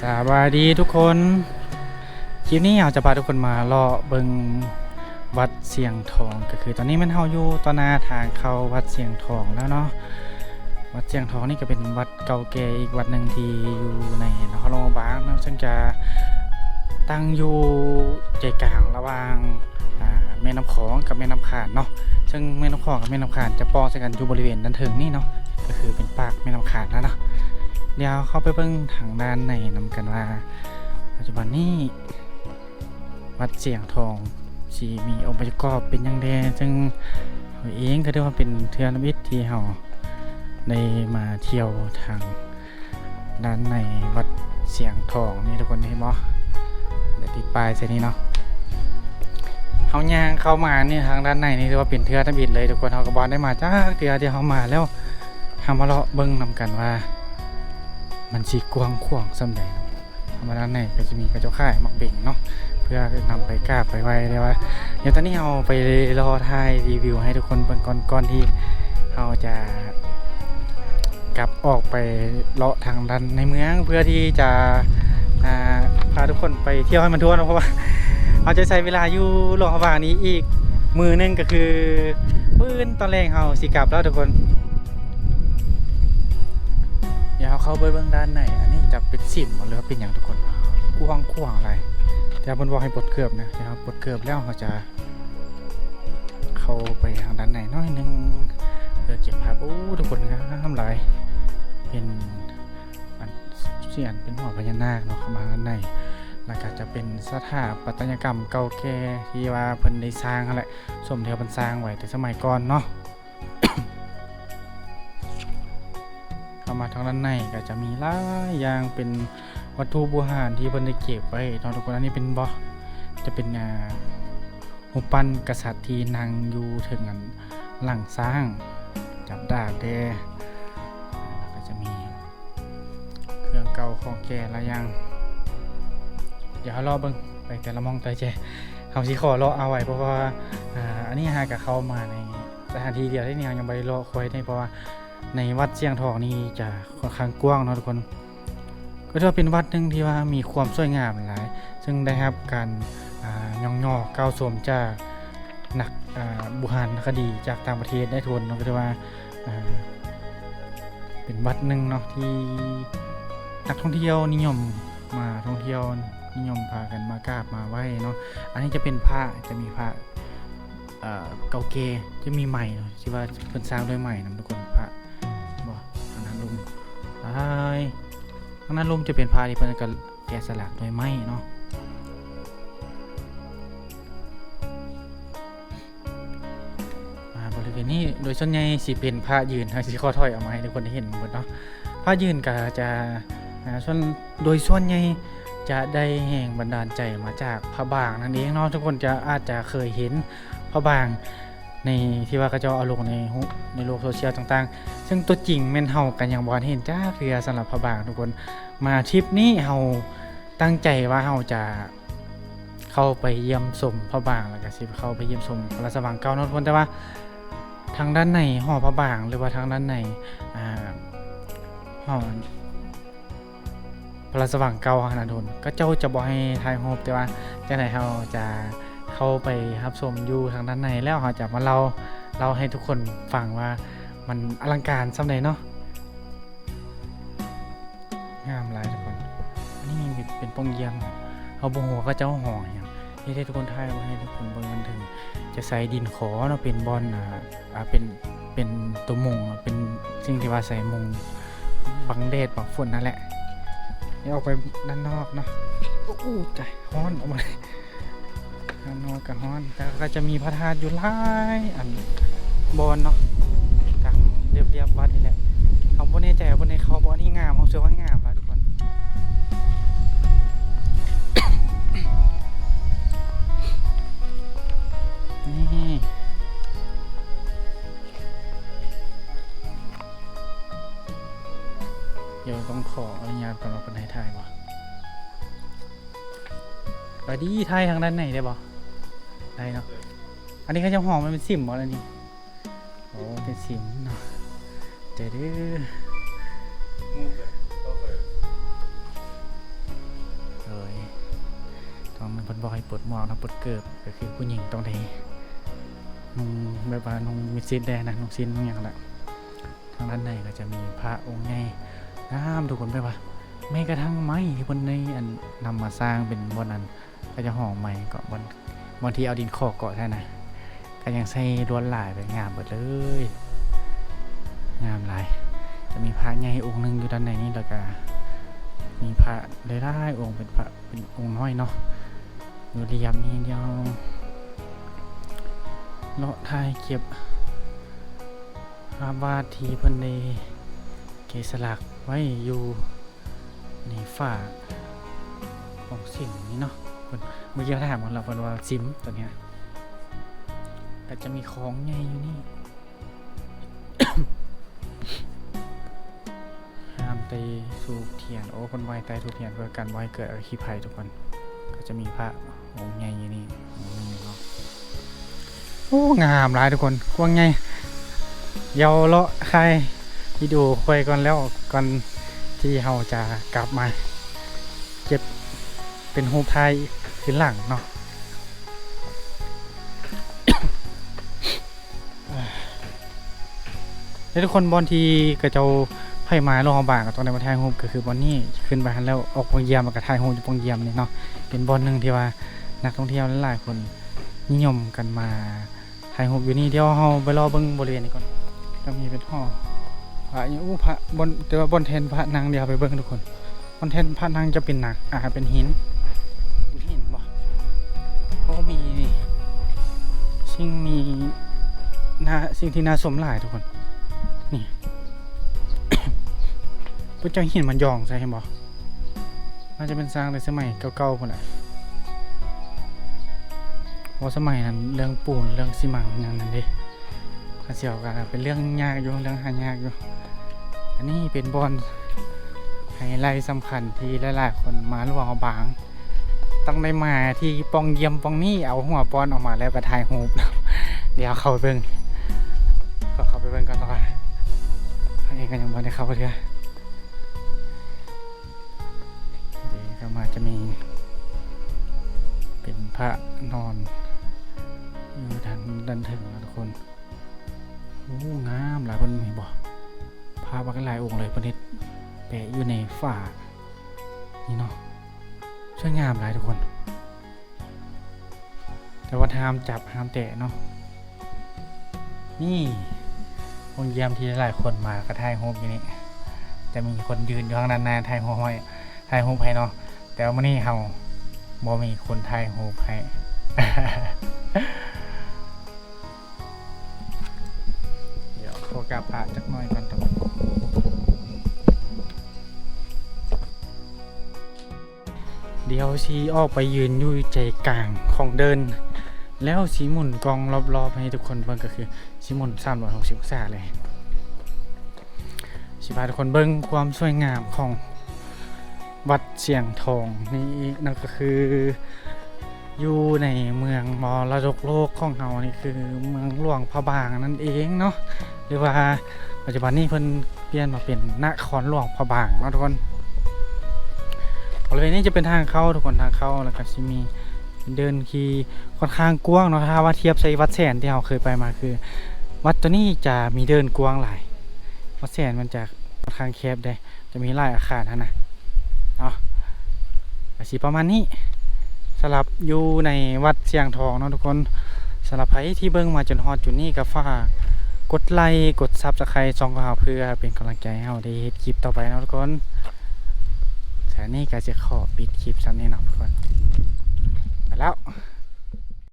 สวัสดีทุกคน คลิปนี้อยากจะพาทุกคนมาเลาะเบิงวัดเสียงทองก็คือ ตอนนี้มันเฮาอยู่ต่อหน้าทางเข้าวัดเสียงทองแล้วเนาะวัดเสียงทองนี่ก็เป็นวัดเก่าแก่อีกวัดหนึ่งที่อยู่ในนครหลวงบางนะซึ่งจะตั้งอยู่ใจกลางระหว่างแม่น้ำของกับแม่น้ำขานเนาะซึ่งแม่น้ำของกับแม่น้ำขานจะป้องกันอยู่บริเวณด้านเทิงนี่เนาะก็คือเป็นปากแม่น้ำขานแล้วเนาะ เดี๋ยวเข้าไปเบิ่งทางด้านในนำกันว่า ปัจจุบันนี้วัดเสียงทองสีมีองค์ประกอบเป็นยังแดซึ่งเราเองก็ได้ว่าเป็นเทือนมิตรที่เราได้มาเที่ยวทางด้านในวัดเสียงทองนี่ทุกคนเห็นบ่ได้ติดป้ายเส้นนี้เนาะเขาย่างเข้ามานี่ทางด้านในนี่เรียกว่าเป็นเทือนมิตรเลยทุกคนเขาก็บอลได้มาจากเทือที่เขามาแล้วทำมาเลาะเบิ่งนำกันว่า มันสีกว้างขวางสำใดเนาะธรรมดาในก็จะมีกระเจ้าข่ายมักเบ่งเนาะเพื่อนำไปกราบไปไหว้ได้ว่าเดี๋ยวตอนนี้เอาไปรอถ่ายรีวิวให้ทุกคนเบิ่งก่อนก่อนที่เราจะกลับออกไปเลาะทางดันในเมืองเพื่อที่จะพาทุกคนไปเที่ยวให้มันทั่วเนาะเพราะว่าเราจะใช้เวลาอยู่หลงพระบางนี้อีกมือหนึงก็คือปื้นตอนแรกเราสิกลับแล้วทุกคน ดี๋ยวเข้าไปเบื้องด้านในอันนี้จะเป็นสิมหมดเลยว่าเป็นอย่างทุกคนกว้างขวางอะไรแต่บนบอกให้ปลดเกือบนะเดี๋ยวปลดเกือบแล้วเขาจะ เข้าไปทางด้านในน้อยนึงเพื่อเก็บภาพโอ้ทุกคนนะทำลายเป็นอันเสียนเป็นหัวพญานาคเนาะเข้ามาด้านในแล้วก็จะเป็นสถาปัตยกรรมเก่าแก่ที่ว่าเพิ่นได้สร้างนั่นแหละสมเด็จเพิ่นสร้างไว้แต่สมัยก่อนเนาะางด้านในก็จะมีหลายอย่างเป็นวัตถุโบราณที่เพิ่นได้เก็บไว้เนาะทุกคนอันนี้เป็นบ่จะเป็นอ่ารูปั้นกษัตริย์ที่นั่งอยู่ถึงอันหลังสร้างจับดาบแดแล้วก็จะมีเครื่องเก่าของแกหลายอย่างเดี๋ยวรอเบิ่งไปแต่ละมองแต่ใจเขาสิขอรอเอาไว้เพราะว่าอ,อันนี้หากับเข้ามาในสถานที่เดียวที่นี่ยังบ่ได้รอคอยได้เพราะว่า ในวัดเสียงทองนี่จะค่อนข้างกว้างเนาะทุกคน ก็ถือว่าเป็นวัดหนึ่งที่ว่ามีความสวยงามหลาย ซึ่งได้รับการอ่ายองยอก้าวสมจากนักบุหารคดีจากต่างประเทศได้ทวนเนาะก็ถือว่าเป็นวัดหนึ่งเนาะที่นักท่องเที่ยวนิยมมาท่องเที่ยวนิยมพากันมากราบมาไหว้เนาะ อันนี้จะเป็นพระจะมีพระเก่าเกจะมีใหม่เนาะที่ว่าเพิ่นสร้างด้วยใหม่นะทุกคน ไอ้างนั้นลุมจะเป็นพาที่เพิ่นก็แกะสลักโดยไม้เนาะบริเวณนี้โดยส่วนใหญ่สิเป็นผ้ายืนทางสิขอถอยออกมาให้ทุกคนได้เห็นหมดเนาะผ้ายืนก็จะส่วนโดยส่วนใหญ่จะได้แห่งบันดาลใจมาจากพระบางนั่นเองเนาะทุกคนจะอาจจะเคยเห็นพระบาง ในที่ว่าเขาเจะเอาลงในในโลกโซเชียลต่างๆ ซึ่งตัวจริงแม่นเฮากันอยังบ่ทันเห็นจ้าเรือสำหรับพระบางทุกคนมาทริปนี้เฮาตั้งใจว่าเฮาจะเข้าไปเยี่ยมชมพระบางแล้วก็สิเข้าไปเยี่ยมชมพระราชวังเก่าเนาะทุกคนแต่ว่าทางด้านในหอพระบางหรือว่าทางด้านในอ่าหอพระราชวังเก่าขนาดโดนก็เจ้าจะบ่ให้ถ่ายรูปแต่ว่าจังไดเฮาจะ เข้าไปครับชมอยู่ทางด้านในแล้วเราจะมาเล่าเล่าให้ทุกคนฟังว่ามันอลังการสำใดเนาะงามหลายทุกคนอันนี้มีเป็นปงเยี่ยมเอาบงหัวก็เจ้าห่ออย่างนี่ให้ทุกคนทายมาให้ทุกคนเบิ่งกันถึง จะใส่ดินขอเนาะเป็นบอลอ่าเป็นเป็นตัวมงเป็นสิ่งที่ว่าใส่มงบังแดดบังฝนนั่นแหละนี่ออกไปด้านนอกเนาะโอ้ใจร้อนออกมาเลย ข้างนอกกับฮ้อนแต่ก็จะมีพระธาตุอยู่หลายอันบอนเนาะทางเรียบเรียบวัดนี่แหละเขาบ่แน่ใจว่าบนในเขาบ่นี่งามเขาเชื่อว่างามนะทุกคนนี่เดี๋ยวต้องขออนุญาตก่อนว่าเป็นไทยไทยบ่ไปดีไทยทางด้านไหนได้บ่ ได้เนาะ อันนี้เขาจะหอมมันเป็นสิมบ่อันนี้โอ้เป็นสิมเนาะเดี๋ยวเด้อเพิ่นบอกให้ปลดหมวกนะปลดเกิบก็คือผู้หญิงต้องได้นุ่งแบบว่านุ่งมิดซิดแดงนะนุ่งซินนุ่งอย่างละทางด้านในก็จะมีพระองค์ใหญ่งามทุกคนไปว่าแม้กระทั่งไม้ที่เพิ่นได้อันนำมาสร้างเป็นบนนั้นก็จะห่อไม้ก็บน บางทีเอาดินโขกเกาะแท่นะก็ยังใส่ล้วดลายไปงามหมดเลย งามหลาย จะมีพระใหญ่องค์หนึ่งอยู่ด้านในนี้แล้วก็มีพระหลายๆองค์เป็นพระเป็นองค์น้อยเนาะอยู่เรียบนี้เดียวเลาะทายเก็บภาพวาดที่เพิ่นได้เกสลักไว้อยู่ในฝาของสิ่งนี้เนาะ พิ่นเมื่อกี้ถามของเราเพิ่นว่าซิมตัวเนี้ยก็จะมีของใหญ่อยู่นี่ห้ามตีสูบเทียนโอ้คนไหวไตสูบเทียนเพื่อกันไว้เกิดอคีภัยทุกคน ก็จะมีพระองค์ใหญ่อยู่นี่องค์หนึ่งเนาะโอ้งามหลายทุกคนกว้างใหญ่เยาวเลาะใครที่ดูคุยก่อนแล้วก่อนที่เราจะกลับมา เก็บเป็นรูไทย ขึ้นหลังเนาะแล้วทุกคนบอลทีกระเจ้าไผ่ไม้ลงบางกับตอนในประเทศโฮมก็คือบอลนี่ขึ้นไปแล้วออกปงเยี่ยมกับไทยโฮมอยู่ปงเยี่ยมนี่เนาะเป็นบอลหนึ่งที่ว่านักท่องเที่ยวหลายๆคนนิยมกันมาไทยโฮมอยู่นี่เดี๋ยวเราไปรอเบิ่งบริเวณนี้ก่อนก็มีเป็นห่อพระอยู่อู้พระบนแต่ว่าบนเทนพระนางเดียวไปเบิ่งทุกคนบนเทนพระนางจะเป็นหนักอ่าเป็นหิน สิ่งมีน่าสิ่งที่น่าสมหลายทุกคน นี่พระเจ้าหินมันยองใช่ไหมบอน่าจะเป็นสร้างในสมัยเก่าๆคนแหละเพราสมัยนั้นเรื่องปูนเรื่องซีมังอย่างนั้นดิข้าเสียวกันเป็นเรื่องยากอยู่เรื่องหายากอยู่อันนี้เป็นบอลไฮไลท์สำคัญที่หลายๆคนมาหลวงเอาบาง ต้องได้มาที่ปองเยี่ยมปองนี่เอาหัวปอนออกมาแล้วก็ถ่ายรูปเดี๋ยวเขาไปเบิ่งก็เขาไปเบิ่งกันต่อไปเอันนี้ก็ยังบ่ได้เข้าไปเถอะเดี๋ยวก็มาจะมี เป็นพระนอนอยู่ทางด้านถึงนะทุกคนโอ้งามหลายคนมีบ่พระบักหลายองค์เลยประเด็แปะอยู่ในฝานี่เนาะ สวยงามหลายทุกคน แต่ว่าห้ามจับห้ามแตะเนาะนี่วงเยี่ยมที่หลายคนมากระทายโฮมอยู่นี่จะมีคนยืนอยู่ข้างด้านน้าทายโฮมให้ทายโฮมให้เนาะแต่ว่านี้เฮาบ่มีคนทายโฮมให้เดี๋ยวโฟกัสพระจักหน่อยก่อนตรง ยวชีออกไปยืนอยู่ใจกลางของเดิน แล้วสีหมุนกองรอบๆให้ทุกคนเบิ่งก็คือสิหมุน360องศาเลยสิพาทุกคนเบิ่งความสวยงามของวัดเสียงทองนี่นั่นก็คืออยู่ในเมืองมรดกโลกของเรานี่คือเมืองหลวงพระบางนั่นเองเนาะหรือว่าปัจจุบันนี้เพิ่นเปลี่ยนมาเป็นนครหลวงพระบางเนาะทุกคน บริเวณนี้จะเป็นทางเข้าทุกคนทางเข้าแล้วก็สิมีเดินขี่ค่อนข้างกว้างเนาะถ้าว่าเทียบใส่วัดแสนที่เราเคยไปมาคือ วัดตัวนี้จะมีเดินกว้างหลายวัดแสนมันจะค่อนข้างแคบได้จะมีหลายอาคารนะนะเนาะสิประมาณนี้สำหรับอยู่ในวัดเสียงทองเนาะทุกคนสำหรับใครที่เบิ่งมาจนฮอดจุดนี้ก็ฝากกดไลค์กดซับสไครต์ช่องของเราเพื่อเป็นกำลังใจให้เราได้เฮ็ดคลิปต่อไปนะทุกคน แต่นี่ก็จะขอปิดคลิปซ้ำนี้เนาะทุกคน ไปแล้ว